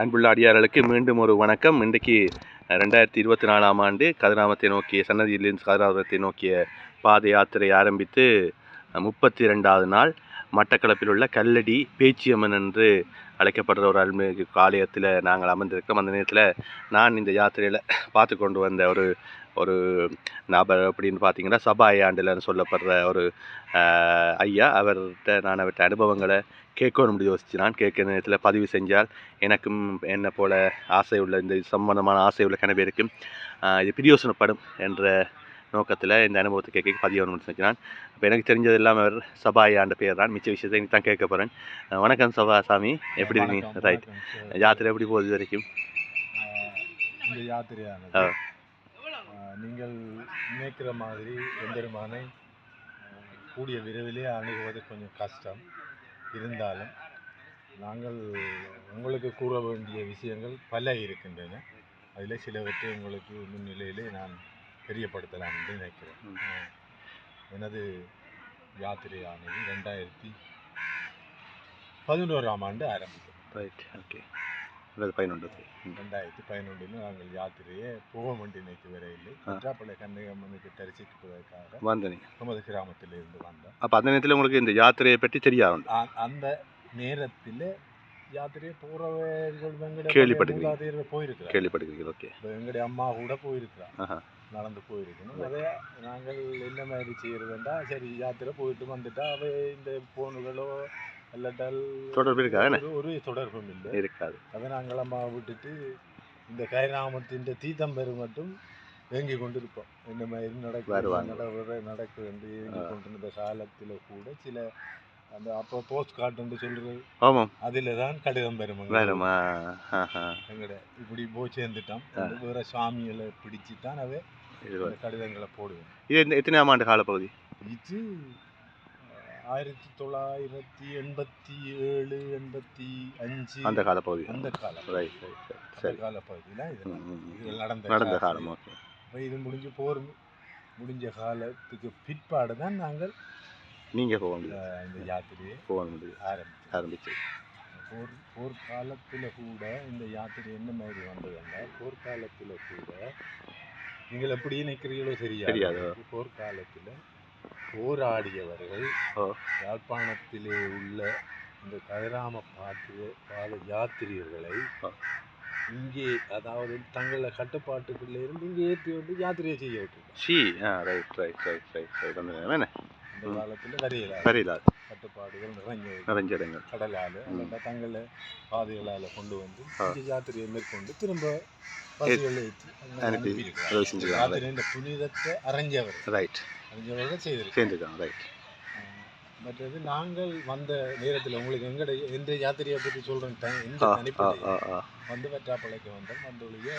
அன்புள்ள அடியார்களுக்கு மீண்டும் ஒரு வணக்கம். இன்றைக்கு ரெண்டாயிரத்தி இருபத்தி நாலாம் ஆண்டு கதிராமத்தை நோக்கிய சன்னதியிலிருந்து கதிராமத்தை நோக்கிய பாத யாத்திரை ஆரம்பித்து முப்பத்தி ரெண்டாவது நாள் மட்டக்களப்பில் உள்ள கல்லடி பேச்சியம்மன் என்று அழைக்கப்படுற ஒரு அருள்மிகு ஆலயத்தில் நாங்கள் அமர்ந்திருக்கிறோம். அந்த நேரத்தில் நான் இந்த யாத்திரையில் பார்த்து கொண்டு வந்த ஒரு ஒரு நபர் அப்படின்னு பார்த்தீங்கன்னா சபாய் ஆண்டில்னு சொல்லப்படுற ஒரு ஐயா. அவர்கிட்ட நான் அவர்கிட்ட அனுபவங்களை கேட்கணும்னு யோசிச்சு நான் கேட்குற நேரத்தில் பதிவு செஞ்சால் எனக்கும் என்னை போல ஆசை உள்ள இந்த சம்பந்தமான ஆசை உள்ள கனவேருக்கும் இது பிரியோசனப்படும் என்ற நோக்கத்தில் இந்த அனுபவத்தை கேட்க பதியணும்னு செஞ்சான். இப்போ எனக்கு தெரிஞ்சதெல்லாம் அவர் சபாய் ஆண்ட பேர் தான். மிச்ச விஷயத்தை தான் கேட்க போகிறேன் வணக்கம் சபா சாமி. எப்படி இருக்கீங்க? ரைட். யாத்திரை எப்படி போகுது வரைக்கும்? யாத்திரையானது. நீங்கள் நினைக்கிற மாதிரி ஆஹ் கூடிய விரைவிலே அணுகுவது கொஞ்சம் கஷ்டம். இருந்தாலும் நாங்கள் உங்களுக்கு கூற வேண்டிய விஷயங்கள் பல இருக்கின்றன. அதில் சிலவற்றை உங்களுக்கு முன்னிலையிலே நான் தெரியப்படுத்தலாம் என்று நினைக்கிறேன். எனது யாத்திரையானது ரெண்டாயிரத்தி பதினோராம் ஆண்டு ஆரம்பித்தது. ரைட் ஓகே அல்லது பதினொன்று ரெண்டாயிரத்தி பதினொன்றில் நாங்கள் யாத்திரையை போக வேண்டிய நினைத்து வரையில்லை ஆ. குற்றாப்பள்ளி கண்ணகம்மனுக்கு தரிசிப்பதற்காக வந்தனி. நமது கிராமத்திலிருந்து வந்தோம். அப்போ அந்த நேரத்தில் உங்களுக்கு இந்த யாத்திரையை பற்றி தெரியாது அந்த நேரத்தில் யாத்திரையை போகிறவர்கள். மூதாதையர்கள் போயிருக்கிறார். கேள்விப்பட்டிருக்கீங்க ஓகே. எங்களுடைய அம்மா கூட போயிருக்கிறார். ஆஹா. நடந்து போயிருக்கணும். அதை நாங்கள் என்ன மாதிரி செய்யறதுண்டா சரி யாத்திரை போயிட்டு வந்துட்டா அவை இந்த இல்லாட்டால் தொடர்பு இருக்கா? என்ன? ஒரு- தொடர்பும் இல்லை. இருக்காது. அதை நாங்கள் அம்மா விட்டுட்டு இந்த கைராமத்தின் தீத்தம்பெரு மட்டும் ஏங்கி கொண்டிருப்போம். இந்த மாதிரி நடக்கு. நடவுற நடக்கு என்று ஏங்கி கொண்டிருந்த காலத்தில் கூட சில அந்த அப்போ போஸ்ட் கார்டுன்னு சொல்றது ஆமாம். அதில் தான் கடிதம் ஆஹா எங்கட இப்படி போய் சேர்ந்துட்டோம். வேற சாமிகளை பிடிச்சு தான் அவை கடிதங்களை போடுவேன். இது எத்தனையாம் ஆண்டு காலப்பகுதி? இது ஆயிரத்தி தொள்ளாயிரத்தி எண்பத்தி ஏழு எண்பத்தி அஞ்சு அந்த காலப்பகுதி. அந்த காலம் ரைட் சரி. கால பகுதியில் இது. ம், ம், ம். இது நடந்த நடந்த காலம். ஓகே. இது முடிஞ்சு போர் முடிஞ்ச காலத்துக்கு பிற்பாடு தான் நாங்கள் நீங்கள் போக முடியும் இந்த யாத்திரையை போக முடியும் ஆரம்பித்தோம். ஆரம்பிச்சு போர் போர்க்காலத்தில் கூட இந்த யாத்திரை என்ன மாதிரி வந்ததுன்னா போர்க்காலத்தில் கூட நீங்கள் எப்படி நினைக்கிறீங்களோ தெரியாது. தெரியாது? போர்க்காலத்தில் போராடியவர்கள். யாழ்ப்பாணத்திலே உள்ள இந்த கதிராம பாட்டு பால யாத்திரியர்களை. இங்கே அதாவது தங்களை கட்டுப்பாட்டுக்குள்ளே இருந்து இங்கே ஏற்றி வந்து யாத்திரையை செய்ய விட்டுருக்காங்க she ah right right right right right அந்த என்ன இந்த. காலத்தில் வரையில சரியில்லை கட்டுப்பாடுகள் நிறைஞ்ச நிறைஞ்ச இடங்கள் கடலால் அல்லட்டா தங்களை பாதைகளால் கொண்டு வந்து ஆ. இங்கே யாத்திரையை மேற்கொண்டு திரும்ப பஸ்களில் ஏற்றி அங்க அனுப்பி அனுப்பியிருக்கிறாங்க. உதவி செஞ்சுக்கலாம் யாத்திரை இந்த புனிதத்தை அறிஞ்சவர் ரைட் அறிஞ்சவர்கள் செய்திருக்காங்க சேர்ந்துருக்காங்க ரைட் மற்றது நாங்கள் வந்த நேரத்தில் உங்களுக்கு எங்கட எந்த யாத்திரையை பற்றி சொல்கிறேன் எந்த தனிப்பட்ட வந்து வெற்றாப்பளைக்கு வந்தோம். வந்தொழிய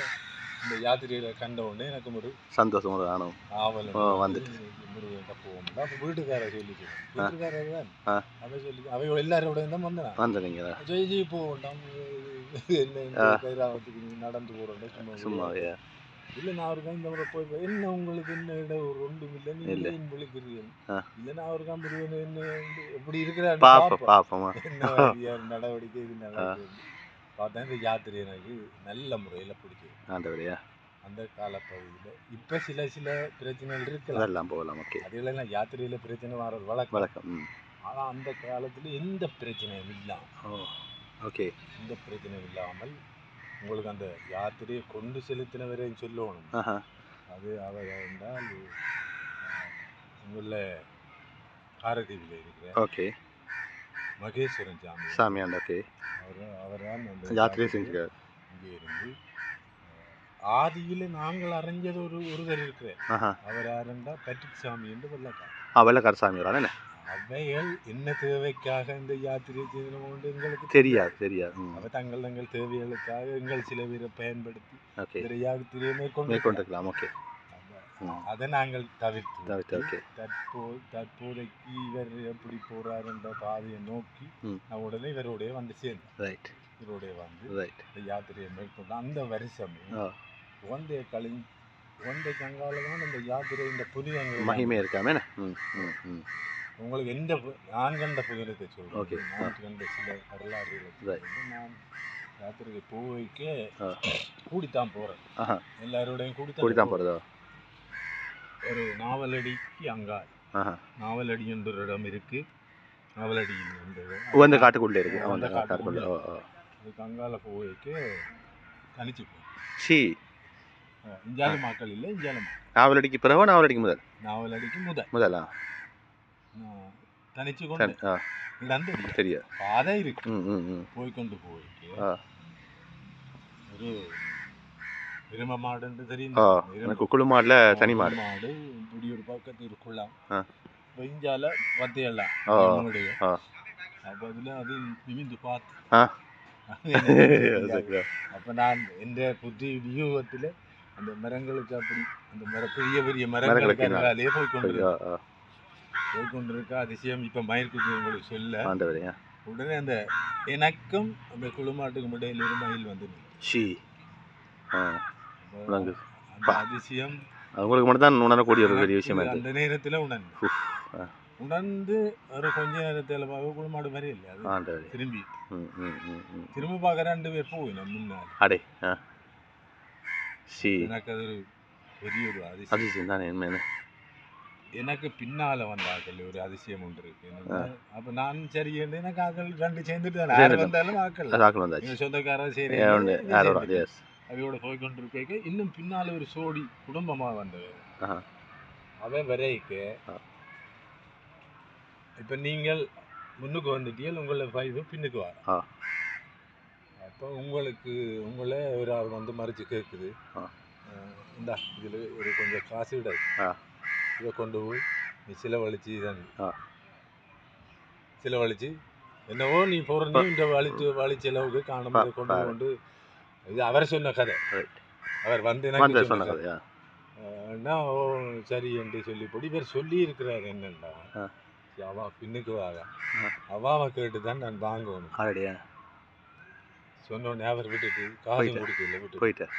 இந்த யாத்திரையில கண்ட உடனே எனக்கு ஒரு சந்தோஷம் ஒரு ஆனவம் ஆவல் வந்துட்டு. முருகன் போவோம். அப்போ வீட்டுக்காரர் சொல்லிச்சு வீட்டுக்காரர் தான். ஆ. அவை சொல்லி அவை எல்லாரோட தான் வந்தேன். வந்துடுங்க ஜெய் ஜெய் போகண்டாம் என்ன நடந்து போறோம் சும்மா சும்மாவே. இல்ல நான் அவருக்கு இந்த முறை போய் என்ன உங்களுக்கு என்ன இடம் ஒரு ஒன்றும் இல்லை நீங்க இல்ல. ஏன் விழிக்கிறீர்கள். இல்ல நான் அவருக்கு முருகன் என்ன இந்த எப்படி இருக்கிறாரு பாப்போம் பாப்போமா. என்ன நடவடிக்கை இது நடக்குது பார்த்தா இந்த யாத்திரை எனக்கு நல்ல முறையில பிடிச்சது ஆண்டவரையா அந்த காலப்பகுதியில். இப்ப சில சில பிரச்சனைகள் இருக்கலாம் அதெல்லாம் போகலாம் ஓகே. அதுகளெல்லாம் யாத்திரையில பிரச்சனை வர்றது வழக்கம். வணக்கம் ம். ஆனா அந்த காலத்துல எந்த பிரச்சனையும் இல்லாம ஓ ஓகே. எந்த பிரச்சனையும் இல்லாமல் உங்களுக்கு அந்த யாத்திரையை கொண்டு செலுத்தினவரையும் சொல்லணும். அது அவர் என்றால் உங்களில் காரதீவில் இருக்கிற ஓகே. மகேஸ்வரன் சாமி. சாமி ஆண்ட ஓகே. அவர் அவர் தான் அந்த யாத்திரையை செஞ்சுக்காரு இங்கே இருந்து ஆதியில் நாங்கள் அறிஞ்சது ஒரு ஒருவர் இருக்கிறார். ஆஹா. அவர் யாருண்டா பட்ரிக் சாமி என்று வெள்ளக்கார் ஆ வெள்ளக்கார சாமி வரான் அவைகள் என்ன தேவைக்காக இந்த யாத்திரை செய்யணும் எங்களுக்கு தெரியாது. தெரியாது அவ தங்கள் தங்கள் தேவைகளுக்காக எங்கள் சில பேரை பயன்படுத்தி இந்த யாத்திரையை மேற்கொண்டு மேற்கொண்டிருக்கலாம் ஓகே. அதை நாங்கள் தவிர்த்து. தற்போ தற்போதைக்கு இவர் எப்படி போறார் என்ற பாதையை நோக்கி. நான் உடனே இவரோடய வந்து சேர்ந்தேன். ரைட். இவரோடய வந்து ரைட். யாத்திரையை மேற்கொண்டு அந்த வருஷமே ஆ. குழந்தைய கழிஞ் குழந்தை கங்கால தான் இந்த யாத்திரை இந்த புனிதங்கள் மகிமை இருக்காம உங்களுக்கு எந்த பு- நான் கண்ட புதினத்தை. சொல்றேன். நான் கண்ட சில வரலாறுகளை. நான் யாத்திரைக்கு போய்க்கு ஆ. கூடித்தான் போகிறேன் எல்லாரோடையும் கூடி கூடித்தான் தான் போகிறதோ ஒரு நாவலடிக்கு அங்காய். நாவலடி என்ற இடம் இருக்கு. இடம். உகந்த காட்டுக்குள்ளே. இருக்கு அந்த காட்டுக்குள்ளே அதுக்கு அங்கால போய்க்கு தனிச்சு போய் சி. இஞ்சால மக்கள் இல்லை இஞ்சால நாவலடிக்கு பிறகு நாவலடிக்கு முதல்? நாவலடிக்கு முதல். முதலா? ம் போய் கொண்டு போய்க்கு ஆ ஒரு எரும மாடுன்னு தெரியும் குழு மாடில் தனி மாடு மாடு இப்படி ஒரு பக்கத்து இருக்குள்ளாம் ஆ. வெஞ்சால வத்தையெல்லாம் ஆ அப்போ அதில் அது நிமிந்து பார்த்து அப்ப நான் எந்த புத்தி வியூகத்தில் அந்த மரங்களுக்கு அப்படி அந்த மர பெரிய பெரிய மரங்களுக்கு போய் கொண்டு சரி, ஆ ஆ போய் கொண்டிருக்க அதிசயம் இப்போ மயிர்குட்டி உங்களுக்கு சொல்ல. உடனே அந்த எனக்கும் அந்த குளுமாட்டுக்கும் இடையில ஒரு மயில் வந்து. ஷி. அதிசயம் உங்களுக்கு மட்டும் தான் உணரக்கூடிய ஒரு பெரிய விஷயமா அந்த நேரத்தில் உணர்ந்து. உணர்ந்து ஒரு கொஞ்ச நேரத்தில் பார்க்க குளுமாடு மாதிரி இல்லை அது திரும்பி. திரும்ப பார்க்க ரெண்டு பேர் போயினோம் முன்னால் அடே ஷி. எனக்கு அது ஒரு பெரிய ஒரு அதிசயம். அதிசயம் தானே என்ன எனக்கு பின்னால வந்தாக்கள் ஒரு அதிசயம் ஒன்று இருக்கு. அப்ப நான் சரி எனக்கு ஆக்கள் ரெண்டு சேர்ந்துட்டு தானே. யார். வந்தாலும் ஆக்கள் தாக்கல் வந்தாச்சு. எங்க சொந்தக்காரர் சரி அவையோட போய் கொண்டிருக்க இன்னும் பின்னால ஒரு சோடி குடும்பமா வந்தவர். அவன் வரைக்கு. இப்ப நீங்கள் முன்னுக்கு வந்துட்டீங்க உங்களை ஃபைவ் பின்னுக்கு வர. அப்போ உங்களுக்கு உங்களை ஒரு ஆள் வந்து மறைச்சு கேட்குது. இந்தா இதில் ஒரு கொஞ்சம் காசு விட. ஆ. இதை கொண்டு போய் நீ செலவழிச்சு தான் ஆ. செலவழிச்சு என்னவோ நீ போகிற நீ இந்த வழிச்சு வழி செலவுக்கு காணும் கொண்டு கொண்டு இது அவர் சொன்ன கதை. அவர் வந்து எனக்கு சொன்ன கதை ஓ சரி என்று சொல்லி போட்டு இவர் சொல்லி இருக்கிறார் என்னண்டா. அவா பின்னுக்கு வாங்க. அவாவை கேட்டு தான் நான் வாங்கணும் சொன்னோடனே அவர் விட்டுட்டு காசு. கொடுக்கல விட்டு போயிட்டேன்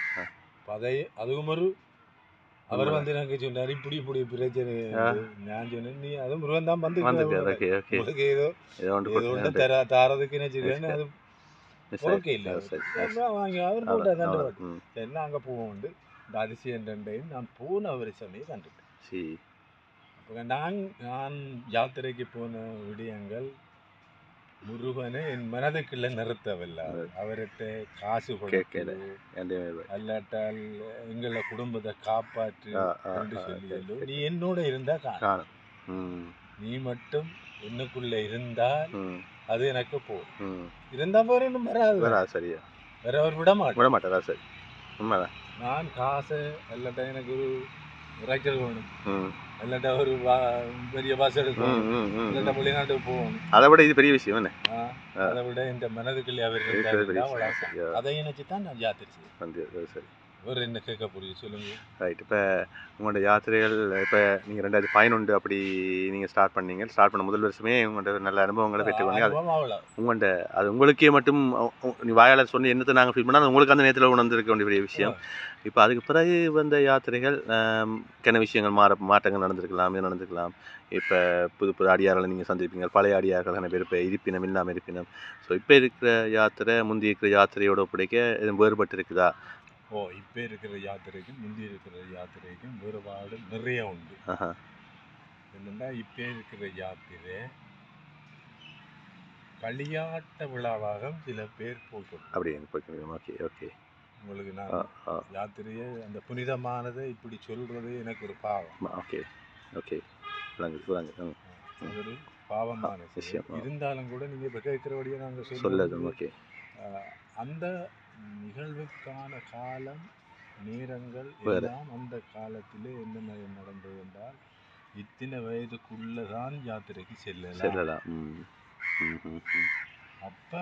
அதை அதுவும் ஒரு அவர். வந்து எனக்கு சொன்னார் இப்படி இப்படி பிரச்சனை. நான் சொன்னேன். நீ அதுவும் முருகன் தான் வந்து உங்களுக்கு ஏதோ ஏதோ ஒன்று தர தாரதுக்கு நினைச்சிருக்கேன் அது ஓகே இல்லை. வாங்கி அவர் போட்டா சரி நான் அங்கே போவோம் உண்டு. இந்த அதிசயம் ரெண்டையும் நான் போன வருஷமே கண்டுட்டேன். சி அப்போ நான் நான் யாத்திரைக்கு போன விடயங்கள் முருகனை என் மனதுக்குள்ள நிறுத்தவில்லை. அவர்கிட்ட காசு கேட்கல. அல்லாட்டால் எங்களை குடும்பத்தை காப்பாற்று சொல்லியல்லோ நீ என்னோட இருந்தா காணும். நீ மட்டும் என்னக்குள்ள இருந்தால் அது எனக்கு போதும். இருந்தா போற இன்னும் வராது. சரியா. வேற அவர் விட மாட்டேன் விட மாட்டேன் சரி நான் காசு அல்லாட்டா எனக்கு ரைக்கர் வேணும் இல்லாட்டா ஒரு பெரிய பஸ் எடுக்கணும் இல்லாட்டா வெளிநாட்டுக்கு போகணும் அதை விட இது பெரிய விஷயம் என்ன அதை விட இந்த மனதுக்குள்ளே அவர் இருக்கிறது பெரிய இருந்தால் விஷயம் சரியா அதை நினைச்சு தான் நான் சரி ஒரு என்ன கேட்க புரியுது சொல்லுங்க. ரைட் இப்போ உங்களோட யாத்திரைகள் இப்போ நீங்கள் ரெண்டாயிரத்தி பதினொன்று அப்படி நீங்கள் ஸ்டார்ட் பண்ணீங்க. ஸ்டார்ட் பண்ண முதல் வருஷமே உங்கள்கிட்ட நல்ல அனுபவங்களை பெற்றுக்கொண்டீங்க அது உங்கள்கிட்ட அது உங்களுக்கே மட்டும் நீ வாயாளர் சொன்ன என்னத்தை நாங்கள் ஃபீல் பண்ணால் உங்களுக்கு அந்த நேரத்தில் உணர்ந்திருக்க வேண்டிய பெரிய விஷயம். இப்போ அதுக்கு பிறகு வந்த யாத்திரைகள் கிண விஷயங்கள் மாற மாற்றங்கள் நடந்திருக்கலாம் இது நடந்திருக்கலாம். இப்போ புது புது அடியார்களை நீங்கள் சந்திப்பீங்க. பழைய அடியார்கள் பேர் இப்போ இருப்பினம் இல்லாமல் இருப்பினம். ஸோ இப்போ இருக்கிற யாத்திரை முந்தி இருக்கிற யாத்திரையோட ஒப்படைக்க இது வேறுபட்டு இருக்குதா ஓ இப்போ இருக்கிற யாத்திரைக்கும் முந்தி இருக்கிற யாத்திரைக்கும் வேறுபாடு நிறைய உண்டு. என்னன்னா இப்போ இருக்கிற யாத்திரை களியாட்ட விழாவாக சில பேர் போய்க்கணும் ஓகே ஓகே. உங்களுக்கு நான் யாத்திரையை அந்த புனிதமானதை இப்படி சொல்றது எனக்கு ஒரு பாவம். Okay okay. ஒரு பாவமான விஷயம். இருந்தாலும் கூட நீங்க இப்போ கேட்குறபடியே நாங்கள் சொல்லுவது ஓகே. அந்த நிகழ்வுக்கான காலம் நேரங்கள். எல்லாம் அந்த காலத்திலே என்னென்ன நடந்தது என்றால் இத்தனை வயதுக்குள்ளதான் யாத்திரைக்கு செல்லலாம். செல்லலாம். அப்ப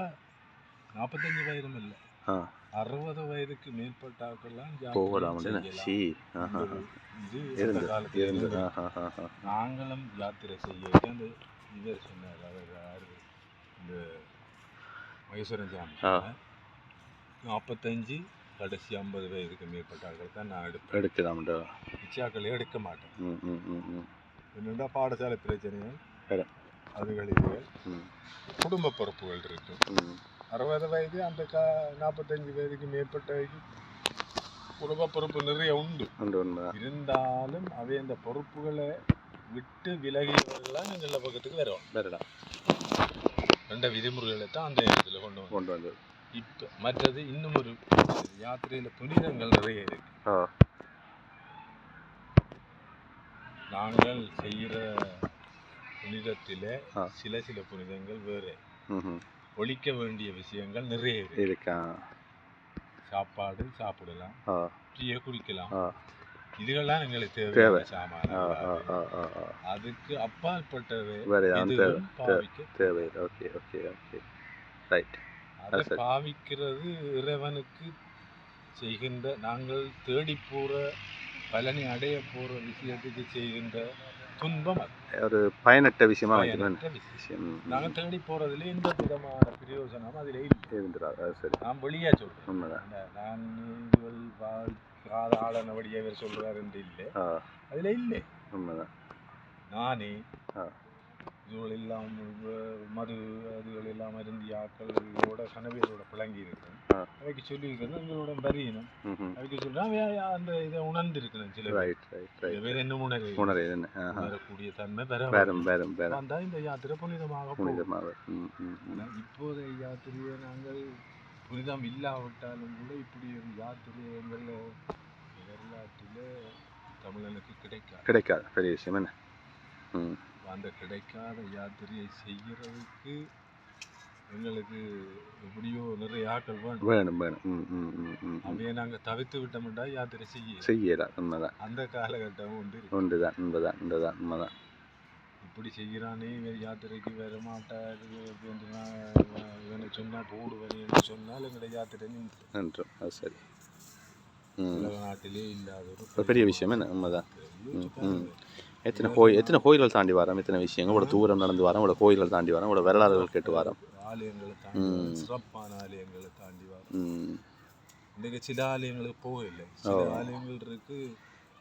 நாற்பத்தஞ்சு வயதும் இல்லை. அறுபது வயதுக்கு மேற்பட்டாக்கெல்லாம் போகலாம் இது காலத்துல நாங்களும் யாத்திரை செய்ய அந்த இவர் சொன்னார் அவர் யாரு? இந்த மகேஸ்வரன் சாமி. நாற்பத்தஞ்சு கடைசி ஐம்பது வயதுக்கு மேற்பட்டார்கள் தான் நான் எடுப்பேன். எடுக்கலாம்டா. இச்சாக்களை எடுக்க மாட்டேன். என்னென்னா பாடசாலை பிரச்சனைகள். அதுகள் இதுகள் குடும்ப பொறுப்புகள் இருக்கு. ம். அறுபது வயது அந்த கா நாற்பத்தஞ்சு வயதுக்கு மேற்பட்டவைக்கு குடும்ப பொறுப்பு நிறைய உண்டு. இருந்தாலும் அவை அந்த பொறுப்புகளை விட்டு விலகியவர்களாக நல்ல பக்கத்துக்கு வரும் வேறடா ரெண்ட விதிமுறைகளை தான் அந்த இடத்துல கொண்டு வந்தோம் கொண்டு வந்தது. இப்போ மற்றது இன்னும் ஒரு யாத்திரையில் புனிதங்கள் நிறைய இருக்கு. நாங்கள் செய்கிற புனிதத்தில். சில சில புனிதங்கள் வேறு. ஒழிக்க வேண்டிய விஷயங்கள் நிறைய இருக்கு. சாப்பாடு சாப்பிடலாம். டீயை குடிக்கலாம். இதுகள்லாம் எங்களுக்கு தேவை. சாமான் அதுக்கு அப்பாற்பட்டது தேவை தேவை. Okay okay okay. ரைட் அதை பாவிக்கிறது இறைவனுக்கு செய்கின்ற நாங்கள் தேடி போகிற பலனை அடைய போகிற விஷயத்துக்கு செய்கின்ற துன்பம் ஒரு பயனற்ற விஷயமா விஷயம். நாங்கள் தேடி போகிறதுல எந்த விதமான பிரயோஜனமும் அதில் இருந்துடாது சரி. நான் வெளியாக சொல்கிறேன் உண்மைதான். நான் இவள் காத ஆளனபடியாக இவர் சொல்கிறார் என்று இல்லை. அதில் இல்லை. உண்மைதான். நானே இதுகள் எல்லாம் மது அதுகள் எல்லாம் அருந்திய ஆக்களோட கனவியலோட பிளங்கி இருக்கேன் ஆ. அவைக்கு சொல்லியிருக்கேன் எங்களோட வரியணும் அவைக்கு சொல்றேன் அவை அந்த இதை உணர்ந்து இருக்கணும் சில பேர். பேர் என்ன உணர்வு? உணரக்கூடிய தன்மை பெற வந்தா இந்த யாத்திரை புனிதமாக புனிதமாக இப்போதைய யாத்திரையை நாங்கள் புனிதம் இல்லாவிட்டாலும் கூட இப்படி ஒரு யாத்திரை எங்கள் வரலாற்றில் தமிழனுக்கு கிடைக்காது. கிடைக்காது. பெரிய விஷயம் என்ன? ம். அந்த கிடைக்காத யாத்திரையை செய்கிறதுக்கு எங்களுக்கு எப்படியோ நிறைய ஆட்கள் வேணும். வேணும் வேணும். அவையை நாங்கள் தவிர்த்து விட்டோம்டா யாத்திரை செய்ய. செய்யலாம் உண்மைதான். அந்த காலகட்டம் உண்டு. உண்டு தான் உண்மைதான் உண்டுதான் உண்மைதான். இப்படி செய்கிறானே இவர் யாத்திரைக்கு வர மாட்டார் இவனை சொன்னால் போடுவேன் என்று சொன்னால் எங்களுடைய யாத்திரை நின்று. அது சரி. நாட்டிலே இல்லாத ஒரு பெரிய விஷயம் என்ன? உண்மைதான். ம். எத்தனை கோயில் எத்தனை கோயில்கள் தாண்டி வரோம்? எத்தனை விஷயங்கள்? இவ்வளோ தூரம் நடந்து வரோம் இவ்வளோ கோயில்கள் தாண்டி வரோம் இவ்வளோ வரலாறுகள் கேட்டு வரோம். சிறப்பான ஆலயங்களை தாண்டி வரோம். இன்றைக்கு சில ஆலயங்களுக்கு போகலை சில ஆலயங்கள் இருக்கு.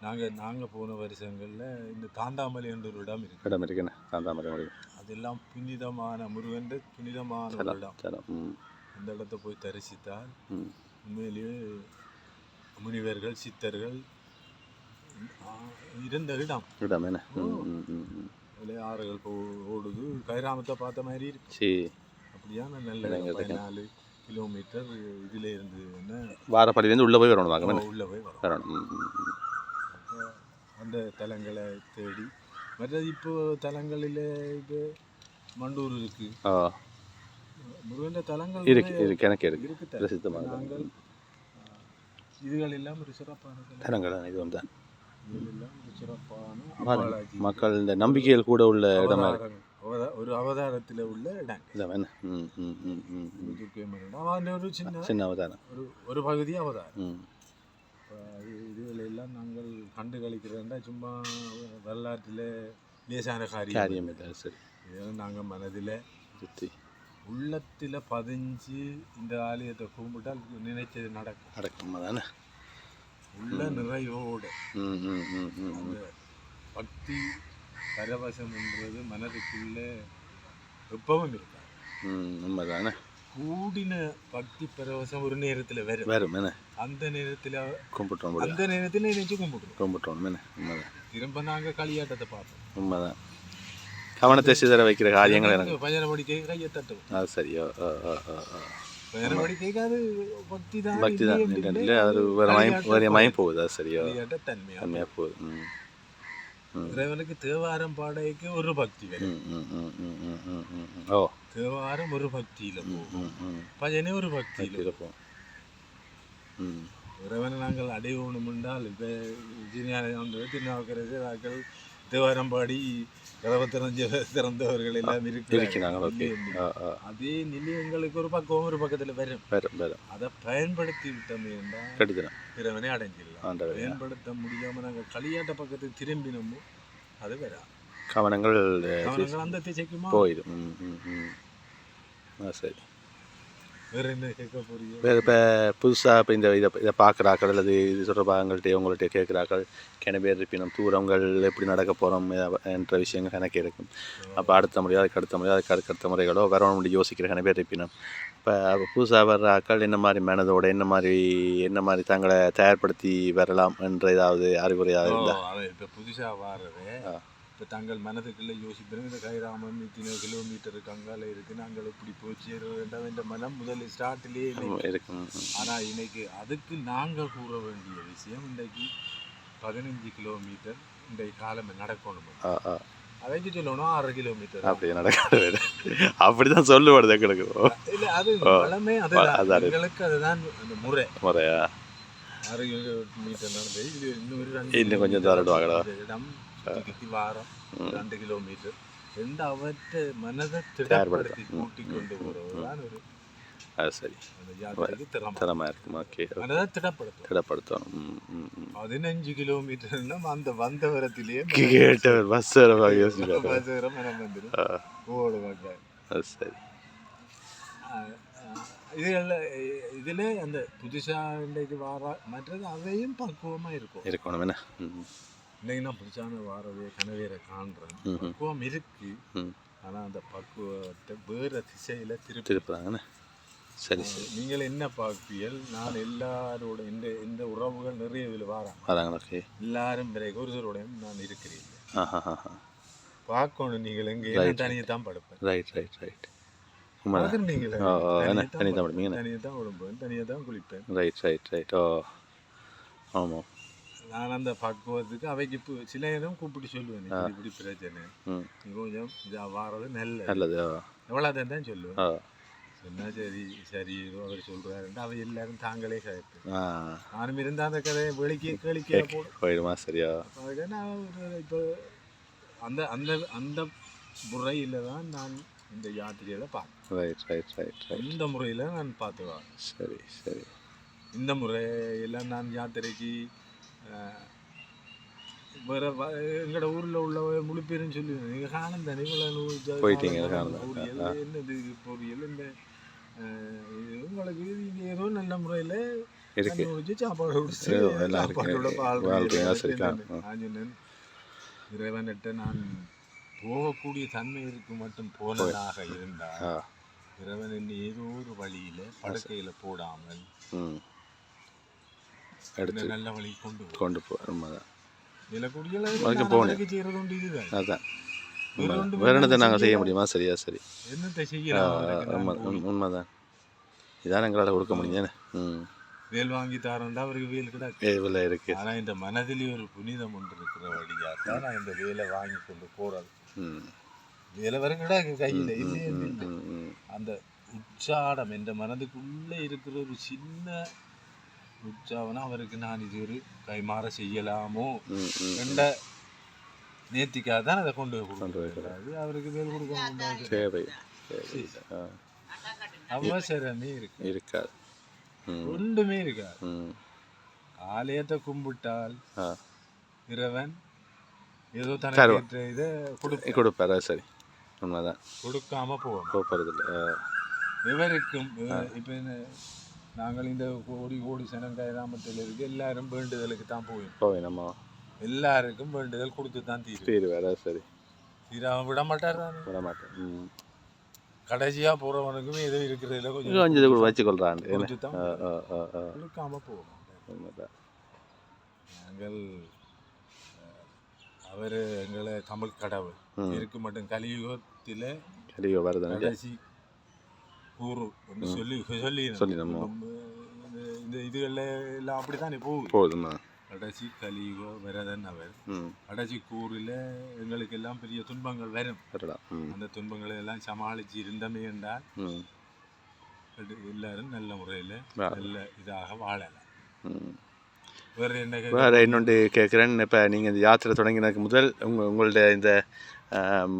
நாங்க நாங்க போன வருஷங்கள்ல இந்த தாண்டாமலை என்ற ஒரு இடம் இருக்கு. இடம் இருக்குன்னு தாந்தாமரை முடியும் அதெல்லாம் புனிதமான முருகன் புனிதமான ஒரு இடம். அந்த இடத்த போய் தரிசித்தால் உண்மையிலேயே முனிவர்கள் சித்தர்கள் இருந்த இடம். இடம் என்ன? ஆறுகள் ஓடுது. கைராமத்தை பார்த்த மாதிரி இருக்கு. சரி. அப்படியான நல்ல. பதினாலு கிலோமீட்டர் இதுல இருந்து என்ன? வாரப்படியிலேருந்து உள்ளே போய் வரணும் உள்ள போய் வரணும். அந்த தலங்களை தேடி மற்றது இப்போ தலங்களில் இப்போ மண்டூர் இருக்கு. முருகன் தலங்கள் இருக்கு இருக்கு எனக்கு இருக்கு. நாங்கள் இதுகள் எல்லாம் ஒரு சிறப்பான தலம். இடங்கள் இது மக்கள் இந்த நம்பிக்கையில் கூட உள்ள இடமா இருக்கு. ஒரு அவதாரத்தில் உள்ள இடம். சின்ன அவதாரம். ஒரு ஒரு பகுதி அவதாரம். இதுகள் எல்லாம் நாங்கள் கண்டு கழிக்கிறதா சும்மா வரலாற்றில் லேசான காரியம் சரி. இதெல்லாம் நாங்கள் மனதில் சுற்றி உள்ளத்தில் பதிஞ்சு இந்த ஆலயத்தை கும்பிட்டால் நினைச்சது நடக்கும். நடக்கும் தானே உள்ள அந்த பக்தி பரவசம்ன்றது மனதுக்குள்ள எப்பவும் இருக்காது. உண்மைதானே? கூடின பக்தி பரவசம் ஒரு நேரத்தில் வரும். வரும் என்ன? அந்த நேரத்தில் கும்பிட்டுறோம் முடியும் அந்த நேரத்தில் நினைச்சு என்ன? உண்மைதான். திரும்ப நாங்கள் களியாட்டத்தை பார்ப்போம். உண்மைதான். கவனத்தை சிதற வைக்கிற காரியங்கள் எனக்கு. பஜனை படிக்க கையை தட்டுவோம். அது சரியோ ஆ ஆ ஆ ഭക്തി തന്നെ അത് വരമായി പോകും അത് ശരിയോ തന്മയാ പോകും இறைவனுக்கு தேவாரம் பாடைக்கு ஒரு பக்தி ஓ. தேவாரம் ஒரு பக்தியில போகும். பஜனை ஒரு பக்தியில போகும். இறைவனை நாங்கள் அடைவோணும் என்றால் இப்போ திருநாவுக்கரசர் ஆக்கள் தேவாரம் பாடி கதவை திறஞ்ச திறந்தவர்கள் எல்லாம் இருக்கிறாங்க அதே நிலை எங்களுக்கு ஒரு பக்கம் ஒரு பக்கத்துல வரும். வரும் வரும். அதை பயன்படுத்தி விட்டோம் என்றால் கெடுத்துடும் இறைவனை அடைஞ்சிடலாம். பயன்படுத்த முடியாம நாங்கள் களியாட்ட பக்கத்துக்கு திரும்பினோமோ அது வரா கவனங்கள் கவனங்கள் அந்த திசைக்குமா? போயிடும். சரி வேற என்ன கேட்க போறீங்க வேறு இப்போ புதுசாக இப்போ இந்த இதை இதை பார்க்குறாக்கள் அல்லது இது தொடர்பாக எங்கள்கிட்ட உங்கள்கிட்ட கேட்குறாக்கள் கிண பேர் இருப்பினும் தூரங்கள் எப்படி நடக்க போகிறோம் என்ற விஷயங்கள் எனக்கு இருக்கும் அப்போ அடுத்த முறையோ அதுக்கு அடுத்த முறையோ அதுக்கு அடுத்த முறைகளோ வரணும் யோசிக்கிற கிண பேர் இருப்பினும் இப்போ புதுசாக வர்ற ஆக்கள் என்ன மாதிரி மனதோட என்ன மாதிரி என்ன மாதிரி தங்களை தயார்படுத்தி வரலாம் என்ற ஏதாவது அறிவுரை ஏதாவது இருந்தா? அதை இப்போ புதுசாக வாரது ஆ. இப்போ தங்கள் மனதுக்குள்ள யோசிப்பேன் இந்த கைராமம் இத்தனை கிலோமீட்டருக்கு அங்கால இருக்கு நாங்கள் இப்படி போய் சேருவோம் என்ற மனம் முதல் ஸ்டார்ட்லேயே இருக்கும். ஆனால் இன்னைக்கு அதுக்கு நாங்கள் கூற வேண்டிய விஷயம் இன்றைக்கு பதினஞ்சு கிலோமீட்டர் இன்றைக்கு காலம் நடக்கணும். அதைக்கு சொல்லணும்? ஆறு கிலோமீட்டர் அப்படி நடக்கிறது அப்படி தான் சொல்லுவாடு எங்களுக்கு இல்லை அது. பலமே அதான். எங்களுக்கு அதுதான் அந்த முறை. முறையா? ஆறு கிலோமீட்டர் நடந்து இது இன்னும் கொஞ்சம் தரடுவாங்களா? இந்த இடம் வாரம். ரெண்டு கிலோமீட்டர் ரெண்டு அவற்றை மனதை. திடப்படுத்தி கூட்டி கொண்டு போறதுதான் ஒரு அது சரி திறமை இருக்கும் ஓகே மனதை திடப்படுத்தும் திடப்படுத்தணும் பதினஞ்சு கிலோமீட்டர்னா அந்த வந்த வரத்திலேயே கேட்டவர் பஸ் வர பஸ் வர மனம் வந்துடும் ஆ, ஓடு பார்க்க அது சரி இதுல இதுல அந்த புதுசா இன்றைக்கு வார மற்றது அதையும் பக்குவமா இருக்கும் இருக்கணும் என்ன இன்னைக்கு நான் புதுசான வாரவே கனவேரை காண்றேன். பக்குவம் இருக்கு. ம். ஆனா அந்த பக்குவத்தை வேற திசையில திருப்பி. திருப்புறாங்கண்ணே சரி சரி. நீங்கள் என்ன பார்ப்பீர்கள்? நான் எல்லாரோட இந்த இந்த உறவுகள் நிறைய இதில் வாராங்க. ஓகே. எல்லாரும் பிறகு ஒருத்தரோடையும் நான் இருக்கிறேன். பார்க்கணும் நீங்கள் எங்க தனியை தான் படுப்பேன். ரைட் ரைட் ரைட் உண்மைதான். பார்த்துருந்தீங்களா ஓ, ஓ, என்ன? தனியா தான் படுப்பீங்க, என்ன? தனியை தான் உடம்புவேன் தனியை தான் குளிப்பேன். ரைட் ரைட் ரைட் ஓ. ஆமாம். நான் அந்த பக்குவத்துக்கு அவைக்கு இப்போ சில நேரம் கூப்பிட்டு சொல்லுவேன் இப்படி பிரச்சனை. நீ கொஞ்சம் இதா வாரது நல்ல நல்லது ஓ எவ்வளோதான் தான் சொல்லுவேன். சொன்னா சரி சரி அவர் சொல்றாருன்ட்டு அவை எல்லாரும் தாங்களே ஆ. நானும் இருந்தா அந்த கதையை வெளிக்கே கேளிக்கையா போடும். போயிடுமா சரியா? நான் இப்போ அந்த அந்த அந்த முறையில் தான் நான் இந்த யாத்திரையில பார்ப்பேன் ரைட் ரைட் இந்த முறையில் நான் பார்த்துவேன் சரி சரி. இந்த முறையில் நான் யாத்திரைக்கு வேற எங்களோட ஊரில் உள்ள முழு பேரும் சொல்லுவேன் காணும் தானே போயிட்டீங்க, ஆ. என்னது பொரியல் இந்த உங்களுக்கு ஏதோ நல்ல முறையில் இருக்கு சாப்பாடு. சாப்பாடோட பால். என்னென்ன. நான் சொன்னேன், இறைவனிட்ட நான் போகக்கூடிய தன்மை இருக்கு மட்டும் போனதாக இருந்தால் இறைவன் என்னை ஏதோ ஒரு வழியில படுக்கையில போடாமல் எடுத்து நல்ல வழி கொண்டு கொண்டு போ உண்மைதான் அதுக்கு போகணும். அதுதான் வேற என்னத்தை நாங்க நாங்கள் செய்ய. முடியுமா சரியா சரி உண்மைதான் இதான் எங்களால் கொடுக்க முடியுதானே ம் வேல் வாங்கி தாரண்டா அவருக்கு வேல் கிடக்கு ஏவில் இருக்கு ஆனா இந்த மனதிலே ஒரு புனிதம் ஒன்று இருக்கிற வழியாத்தான் நான் இந்த வேலை வாங்கி கொண்டு போறது ம் வேலை வரும் கிடக்கு கையில இல்லை. அந்த உச்சாடம் என்ற மனதுக்குள்ளே இருக்கிற ஒரு சின்ன உற்சாவனம் அவருக்கு நான் இது ஒரு கைமாற செய்யலாமோ. என்ற நேர்த்திக்காக தான் அதை கொண்டு போய் கொண்டு போய் கொடுக்குறாரு அவருக்கு வேல் கொடுக்க தேவை அவசரமே இருக்கு. இருக்காது. ம். ஒன்றுமே இருக்காது. ஆலயத்தை கும்பிட்டால் இறைவன் ஏதோ. தனக்கு இதை கொடுக்க கொடுப்பாரா சரி. உண்மைதான் கொடுக்காம போகணும். கோப்பறதில்ல இவருக்கும் இவ- இப்ப என்ன, நாங்கள் இந்த கோடி கோடி சனம் கைராமத்தில் இருக்கு எல்லாரும் வேண்டுதலுக்கு தான் போய் போவேன் நம்ம எல்லாருக்கும் வேண்டுதல் கொடுத்து தான் தீரும். தீரு வேற சரி. தீராம விட மாட்டார் விட மாட்டேன் ம். கடைசியா போறவனுக்குமே ஏதோ இருக்கிறதுல கொஞ்சம் கொஞ்சம் வச்சுக்கொள்றான் கொடுக்காம போகணும் நாங்கள் அவரு எங்களை தமிழ் கடவுள். இருக்கு மட்டும் கலியுகத்தில் கலியோ வருதுன்னு. கடைசி கூறு என்று சொல்லி சொல்லி சொல்லி நம்ம இந்த- இதுகளில் எல்லாம் அப்படித்தானே போகுது. போதுமா கடைசி கலியுக வரதன் அவர். கடைசி கூறில் எங்களுக்கு எல்லாம் பெரிய துன்பங்கள் வரும். அந்த துன்பங்களை எல்லாம் சமாளித்து இருந்தமே என்றால் எல்லாரும் நல்ல முறையில் நல்ல இதாக வாழலாம். வேற என்ன வேறு இன்னொன்று கேட்குறேன். இப்போ நீங்கள் இந்த யாத்திரை தொடங்கினதுக்கு முதல் உங்கள் உங்களுடைய இந்த ஆம்,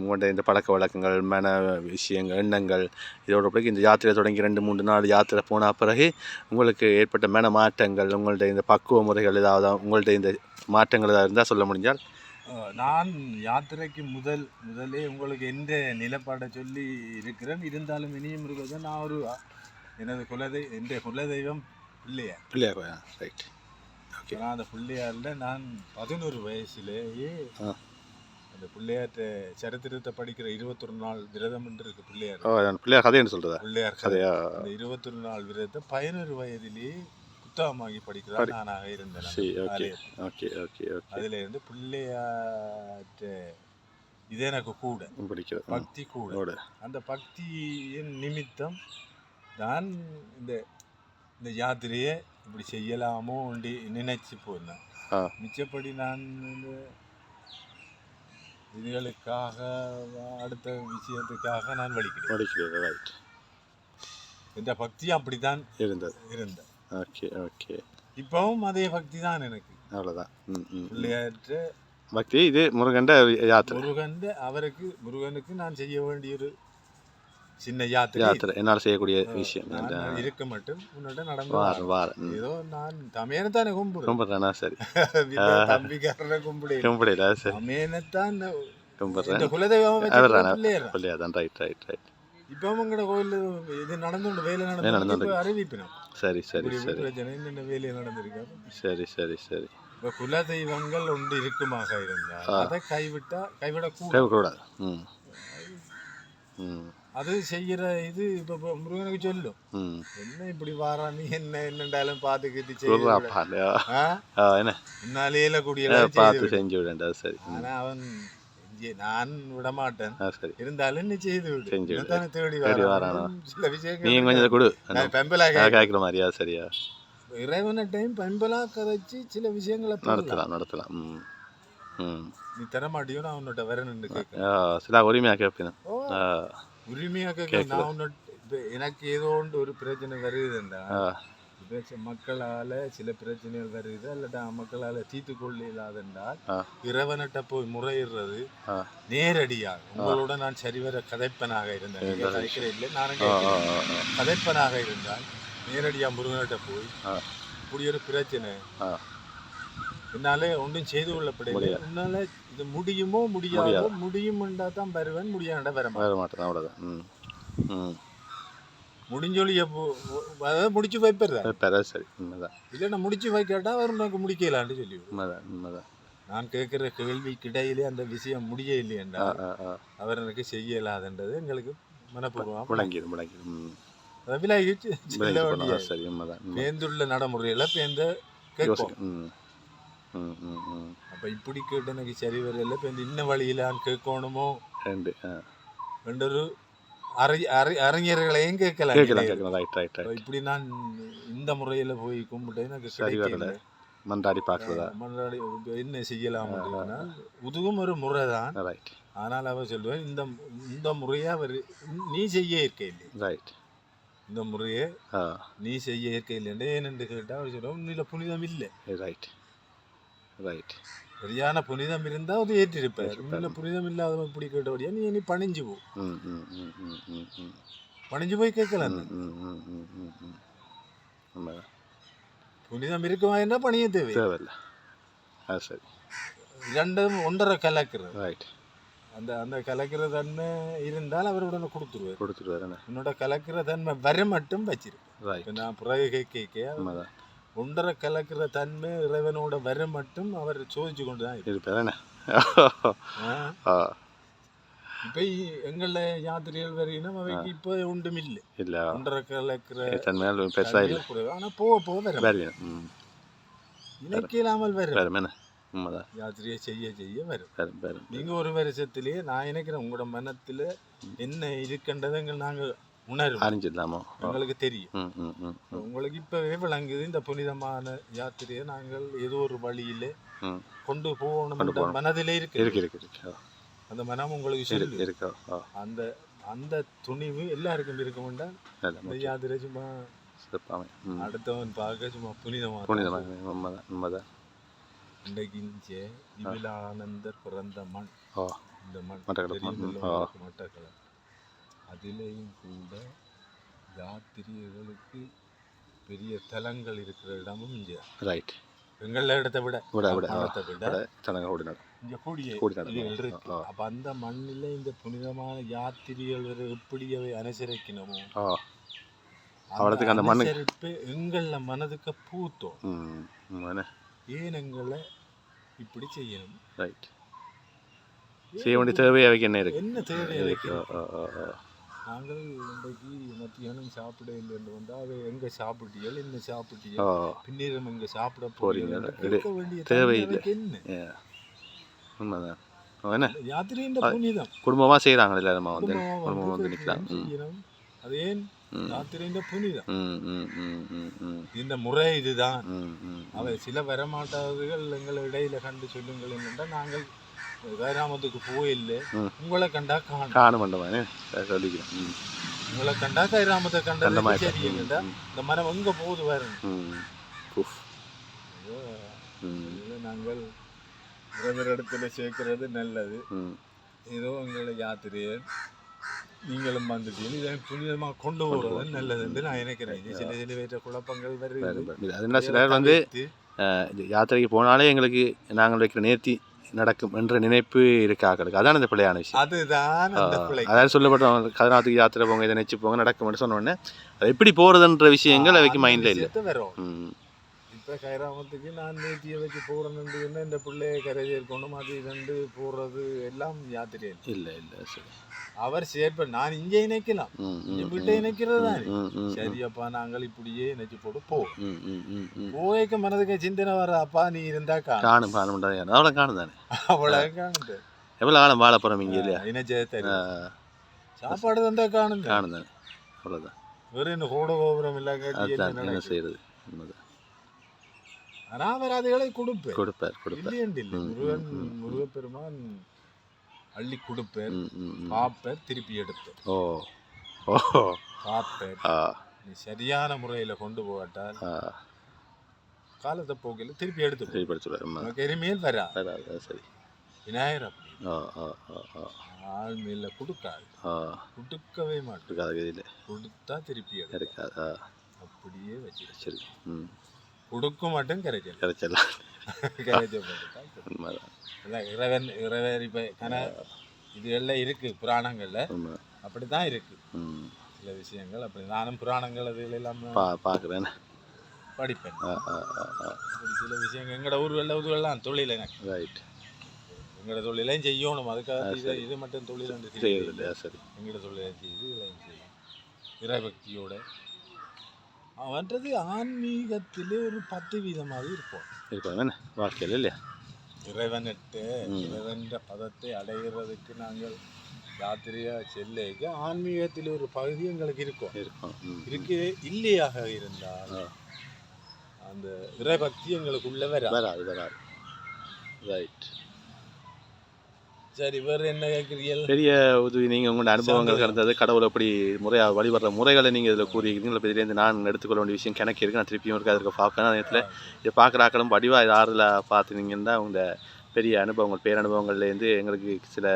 உங்களுடைய இந்த பழக்க வழக்கங்கள் மன விஷயங்கள் எண்ணங்கள் இதோட பிறகு இந்த யாத்திரை தொடங்கி ரெண்டு மூணு நாள் யாத்திரை போன பிறகு உங்களுக்கு ஏற்பட்ட மன மாற்றங்கள் உங்களுடைய இந்த பக்குவ முறைகள் ஏதாவது உங்களுடைய இந்த மாற்றங்கள் ஏதாவது இருந்தால் சொல்ல முடிஞ்சால்? நான் யாத்திரைக்கு முதல் முதலே உங்களுக்கு எந்த நிலப்பாடை சொல்லி இருக்கிறேன். இருந்தாலும் இனியும் இருக்கிறது நான் ஒரு எனது குலதெய் எந்த குலதெய்வம் பிள்ளையார். பிள்ளையார் ரைட் ஓகே நான் அந்த பிள்ளையாரில் நான் பதினோரு வயசுலேயே. அந்த பிள்ளையார்ட்ட சரித்திரத்தை படிக்கிற இருபத்தொரு நாள் விரதம் என்று இருக்கு பிள்ளையார் பிள்ளையார் கதைன்னு சொல்கிறதா பிள்ளையார் கதை. கதையா? அந்த இருபத்தொரு நாள் விரதத்தை பதினோரு வயதிலேயே புத்தகமாகி படிக்கிறார் நானாக இருந்தேன். ஓகே. ஓகே ஓகே அதுல இருந்து பிள்ளையார்ட்ட இது எனக்கு கூட. படிக்கிறது. ம். பக்தி கூட. அந்த பக்தியின் நிமித்தம் நான் இந்த இந்த யாத்திரையை இப்படி செய்யலாமோ நினைச்சு ஆ. மிச்சப்படி நான் இந்த இதுகளுக்காக அடுத்த விஷயத்துக்காக நான் வலிக்கிறேன். படிக்கிறது ரைட் இந்த பக்தி அப்படித்தான் இருந்தது. இருந்தேன் ஓகே ஓகே இப்பவும் அதே பக்தி தான் எனக்கு. அவ்வளோதான் பிள்ளையாற்ற பக்தி இது முருகண்ட யாத்திரை. முருகன் அவருக்கு முருகனுக்கு நான் செய்ய வேண்டிய ஒரு சின்ன யாத்திரை. யாத்திரை என்னால் செய்யக்கூடிய விஷயம் இருக்க மட்டும் உன்னோட நடந்து வார. வார ஏதோ நான் தமையனைத்தானே கும்பிடுறேன் கும்பிட்றேனா? சரி. தம்பிக்காரனை கும்பிடு. கும்பிடல சரி. தமையனைத்தான் கும்பிட்றேன். இந்த குலதெய்வம்? பிள்ளையர்? பிள்ளையாதான் ரைட் ரைட் ரைட் இப்ப உங்களோட கோயில் இது நடந்துண்டு வேலை நடந்து அறிவிப்பினோம். சரி சரி சரி. என்னென்ன வேலையை நடந்திருக்காரு. சரி சரி சரி. இப்ப குலதெய்வங்கள் ஒன்று இருக்குமாக இருந்தால். அதை கைவிட்டா கைவிடக்கூடாது. தேவைக்கூடாது ம். ம். பார்த்து கட்டி சொல்கிறாப்பா செய்ய ஆ? என்ன? முன்னாலேயே கூடிய ஆ, பார்த்து செஞ்சு விடேன்டா சரி. ம். ஆனா அவன் இங்கே நான் விட மாட்டேன் இருந்தாலும் நீ செய்து விடு. தேடி வரான்? சில விஷயங்கள் நீ கொஞ்சம் கொடு. பெம்பலாக கேட்குற மாதிரியா சரியா? இறைவன டைம் பெம்பலா கதைச்சு சில விஷயங்களை. நடத்தலாம் நடத்தலாம். நீ தர மாட்டியோ நான் உன்னோட வரணுன்னு கேட்க சில உரிமையாக கேட்பேன். ஓ ஆ உரிமையா கேட்க கேட்கல. நான் இப்ப எனக்கு ஏதோ ஒன்று ஒரு பிரச்சனை வருதுண்டா மக்களால சில பிரச்சனைகள் வருது அல்லட்டா மக்களால தீர்த்து கொள்ள இல்லாதென்றால். இறைவனிட்ட போய் முறையிடுறது. நேரடியாக உங்களோட நான் சரிவர கதைப்பனாக இருந்தேன் நீங்க நல்ல கதைக்கிற இல்லை நானும் கதைப்பனாக இருந்தால் நேரடியா முருகன்கிட்ட போய். இப்படி ஒரு பிரச்சனை. என்னால ஒன்றும் செய்து கொள்ளப்படல முடியாது. உன்னால இது முடியுமோ முடியாதோ முடியும்ன்றா தான் வருவேன் முடியாண்டா வர மாட்டேன். வேற மாட்டேன் அவ்வளோதான் ம். ம். முடிஞ்சொழிய அதாவது முடிச்சு பெற சரி உண்மைதான். இல்லைன்னா முடிச்சு வைக்காட்டா அவர் உனக்கு முடிக்கலான்னு சொல்லி உண்மைதான் உண்மைதான். நான் கேட்குற கேள்விக்கு இடையிலே அந்த விஷயம் முடிய ஆ அவர் எனக்கு செய்ய இயலாதுன்றது எங்களுக்கு மனப்பூர்வம் முடங்கிடும் முடங்கிடும் ம். விலகிச்சு. பேந்துள்ள நடைமுறையில பேந்த கேட்போம். அப்ப இப்படி கேட்டு எனக்கு சரி வரல பேந்து இன்ன வழியில நான் கேட்கணுமோ ரெண்டு என்றொரு அறி அறி அறிஞர்களையும் கேட்கலாம் கேட்கலாம். கேட்கலாம் ரைட் ரைட் ரைட் இப்படி நான் இந்த முறையில போய் கும்பிட்டு எனக்கு சரி வரல. மன்றாடி பார்க்குறதா மன்றாடி இப்ப என்ன செய்யலாம் அப்படின்னா இதுவும் ஒரு முறை தான் ரைட் ஆனால் அவர் சொல்லுவேன் இந்த இந்த முறையை அவர் நீ செய்ய இருக்க இல்லை ரைட் இந்த முறையை நீ செய்ய இருக்க இல்லை ஏனென்று கேட்டால் அவர் சொல்லுவோம் உன்னில புனிதம் இல்லை ரைட் ரைட் சரியான புனிதம் இருந்தால் அது ஏற்றிருப்பார். உன்னில புனிதம் இல்லாதவன் இப்படி கேட்டபடியா நீ நீ பணிஞ்சு போ. பணிஞ்சு போய் கேட்கலாம் புனிதம் இருக்குமா என்ன? பணிய தேவை தேவையில்ல. அது சரி. இரண்டும் ஒன்றரை கலக்கிறது. ரைட் அந்த அந்த கலக்கிற தன்மை இருந்தால் அவர் உடனே கொடுத்துருவார். கொடுத்துட்டு வரேண்ணே உன்னோட கலக்கிற தன்மை வர மட்டும் வச்சிரு. ரைட் இப்போ நான் பிறகு கேட்க ஒன்றரை கலக்கிற தன்மை இறைவனோட வர மட்டும் அவர் சோதிச்சு கொண்டு தான்? ஆ. இப்ப எங்கள யாத்திரைகள் வரையினா அவைக்கு இப்போ ஒன்றும் இல்லை. இல்லை. ஒன்றரை கலக்கிற தன் மேல் பெருசாக இல்லை. குறைவு. ஆனா போக போக வரும். வேறு வேணும் ம். இணைக்க இல்லாமல் வரும் வேறு மேலே உண்மைதான். யாத்திரையை செய்ய செய்ய வரும். வேறு வேறு நீங்க ஒரு வருஷத்திலேயே நான் நினைக்கிறேன் உங்களோட மனத்துல என்ன இருக்குன்றதை எங்கள் உணரும். அறிஞ்சிடலாமோ? ஆ. எங்களுக்கு தெரியும். உங்களுக்கு இப்பவே விளங்குது இந்த புனிதமான யாத்திரையை நாங்கள் ஏதோ ஒரு வழியில கொண்டு போகணும். மனதிலே இருக்கு இருக்கு இருக்கு. அந்த மனம் உங்களுக்கு சொல்லு இருக்கா. அந்த அந்த துணிவு எல்லாருக்கும் இருக்க வேண்டாம் இந்த யாத்திரை சும்மா அடுத்தவன் பார்க்க சும்மா புனிதமா புனிதமாக உண்மைதான் இங்கே விபிலானந்தர் பிறந்த மண். இந்த மண். மட்டக்களப்பு மண். தெரியுமில்ல ஆ. உங்களுக்கு மட்டக்களப்பு அதிலேயும் கூட யாத்திரியர்களுக்கு பெரிய தலங்கள் இருக்கிற இடமும் இங்கே. ரைட் எங்கள இடத்தை விட விட விட. மரத்தை விட விட தனங்க ஓடி நட இங்க கூடிய இருக்கு. அப்ப அந்த மண்ணில இந்த புனிதமான யாத்திரியர்கள் எப்படி அவை அனுசரிக்கணுமோ ஆ. அவ்வளோத்துக்கு அந்த மண்ணு எங்கள மனதுக்கு பூத்தோம். ஏன் எங்களை இப்படி செய்யணும்? ரைட் செய்ய வேண்டிய தேவை அவைக்கு என்ன இருக்கு? என்ன தேவை இருக்கு. நாங்கள் இன்றைக்கு மத்தியானம் சாப்பிட இல்லைன்னு வந்தா அவ எங்க சாப்பிட்டியல் என்ன சாப்பிட்டியல் பின்னேரம் எங்க சாப்பிட போறீங்க. தேவையில்லை. என்ன. உண்மைதான். என்ன? யாத்திரையின் புனிதம். குடும்பமாக செய்கிறாங்க எல்லாருமா வந்து? குடும்பமா குடும்பமாக வந்து வந்து நிற்கலாம் ம். செய்யணும் அது ஏன்? ம். யாத்திரையின் புனிதம். இந்த முறை இதுதான். அவை சில வரமாட்டாதவர்கள் எங்களை இடையில கண்டு சொல்லுங்கள் என்னென்றா நாங்கள் வேறாமத்துக்கு போயில்லை. உங்களை கண்டா காணும். காணும் மண்டபம் சொல்லிக்கிறேன். உங்களை கண்டா கைராமத்தை அந்த கண்டது மாதிரி சரி என்னடா ம், இந்த மரம் எங்க போகுது பாருங்க நாங்கள் இறைவர் இடத்துல சேர்க்கிறது நல்லது. ஏதோ எங்களை யாத்திரையை நீங்களும் வந்துட்டீங்க. இதை புனிதமாக கொண்டு போகிறது நல்லதுன்னு நான் நினைக்கிறேன். சில சில வேற்ற குழப்பங்கள் வேறு வருது வேறு. அது என்ன சிலர் வந்து யாத்திரைக்கு போனாலே எங்களுக்கு நாங்கள் வைக்கிற நேர்த்தி நடக்கும் என்ற நினைப்பு இருக்காக்களுக்கு அதான் இந்த பிள்ளையான விஷயம். அதுதான் அதாவது சொல்லப்பட்டவங்க கதிராத்துக்கு யாத்திரை போங்க இதை நினச்சி போங்க நடக்கும்னு சொன்ன உடனே அது எப்படி போகிறதுன்ற விஷயங்கள் அவைக்கு மைண்டில் இல்லை. இப்போ கைராமத்துக்கு நான் நேத்தியை வச்சு போகிறேன்னு என்ன இந்த பிள்ளைய கரையை இருக்கணும் அது ரெண்டு போடுறது எல்லாம் யாத்திரை இல்லை இல்லை சரி அவர் சேர்ப்ப நான் இங்கே நினைக்கலாம் ம் ம் என் வீட்டை நினைக்கிறது தானே சரியப்பா நாங்கள் இப்படியே நினைச்சு போட்டு போ போய்க்க மனதுக்கு சிந்தனை வர அப்பா நீ இருந்தா காணும் காணும் காணும் அவ்வளோ காணும் தானே அவ்வளோ காணுது எவ்வளோ காலம் வாழ போகிறோம் இங்கே இல்லையா இனஜெயத்தை ஆ, சாப்பாடு தந்தா காணுங்க காணும் தானே அவ்வளோதான் வேற என்ன கூட கோபுரம் இல்ல என்ன உண்மைதான் அனாவராதிகளை கொடுப்பேன். கொடுப்பார் கொடுப்பார். இல்லை. ம், முருகன் ம், ம். முருகப்பெருமான் அள்ளி கொடுப்பேன் ம் ம் ம். பாப்பேர் திருப்பி எடுப்பேன். ஓ ஓ. நீ சரியான முறையில கொண்டு போகட்டால் காலத்தை போக்கில் திருப்பி எடுத்து அம்மா உனக்கு இனிமேல் வரா வராது சரி. விநாயகர் ஆள் மேல கொடுக்காது. கொடுக்கவே மாட்டேன் கொடுத்தா திருப்பி ஆ. அப்படியே வச்சு சரி. ம் கொடுக்க மாட்டேன் கரைச்சல் கரைச்சல் உண்மைதான் இறைவன் இறைவர் இப்போ கன இது எல்லாம் இருக்கு புராணங்கள்ல. அப்படித்தான் இருக்கு. சில விஷயங்கள் அப்படி. நானும் புராணங்கள் அது எல்லாம் பார்க்குறேன். படிப்பேன். அப்படி சில விஷயங்கள். எங்களோட ஊர்களில் உதுவெல்லாம் தொழில் எனக்கு. ரைட் எங்களோட தொழிலையும் செய்யணும். அதுக்காக இது இது மட்டும் தொழில் சரி. எங்களோட தொழிலை செய்து இதெல்லாம் செய்யும் இறைபக்தியோட அவன்றது ஆன்மீகத்திலே ஒரு பத்து வீதமாக இருப்போம். இருக்கும் என்ன? வாழ்க்கையில் இல்லையா? இறைவனிட்டு ம். இறைவன் பதத்தை அடைகிறதுக்கு நாங்கள் யாத்திரையா செல்லைக்கு ஆன்மீகத்தில் ஒரு பகுதி எங்களுக்கு இருக்கும். இருக்கும். இருக்கு இல்லையாக இருந்தால். அந்த இறைபக்தி எங்களுக்குள்ள வர வராது வராது. ரைட் சரி வேறு என்ன கேட்குறீர்கள்? பெரிய உதவி நீங்கள் உங்களோட அனுபவங்கள். கடந்தது கடவுளை எப்படி முறையாக வழிபடுற முறைகளை நீங்கள் இதில் கூறியிருக்கீங்க. இல்லை இதுலேருந்து நான் எடுத்துக்கொள்ள வேண்டிய விஷயம் கிணக்கு இருக்குது நான் திருப்பியும் இருக்கு அதற்கு பார்க்கணும் நேரத்தில் இதை பார்க்குற ஆக்களும் வடிவாக இது ஆறுதல பார்த்துனீங்கன்னா உங்க பெரிய அனுபவங்கள் பேரனுபவங்கள்லேருந்து எங்களுக்கு சில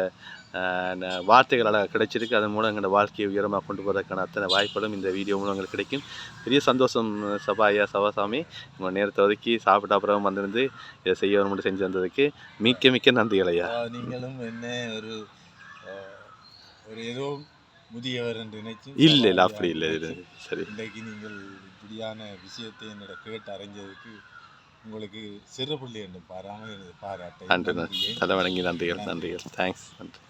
வார்த்தைகளால் கிடைச்சிருக்கு. அதன் மூலம் எங்களோட வாழ்க்கையை உயரமாக கொண்டு போகிறதுக்கான அத்தனை வாய்ப்புகளும் இந்த வீடியோ மூலம் எங்களுக்கு கிடைக்கும். பெரிய சந்தோஷம் சபா ஐயா சபாசாமி. உங்கள் நேரத்தை ஒதுக்கி சாப்பிட்ட அப்புறம் வந்திருந்து இதை செய்ய மட்டும் செஞ்சு வந்ததுக்கு மிக்க மிக்க நன்றிகள் ஐயா. நீங்களும் என்ன ஒரு ஒரு ஏதோ முதியவர் என்று நினைச்சு இல்லை இல்லை அப்படி இல்லை சரி. இன்றைக்கு நீங்கள் இப்படியான விஷயத்தை என்னோட கேட்டு அறிஞ்சதுக்கு உங்களுக்கு சிறு புள்ளி என்று பாராமல் எனது பாராட்டை நன்றி நன்றி. தலை வணங்கி நன்றிகள் நன்றிகள். தேங்க்ஸ் நன்றி.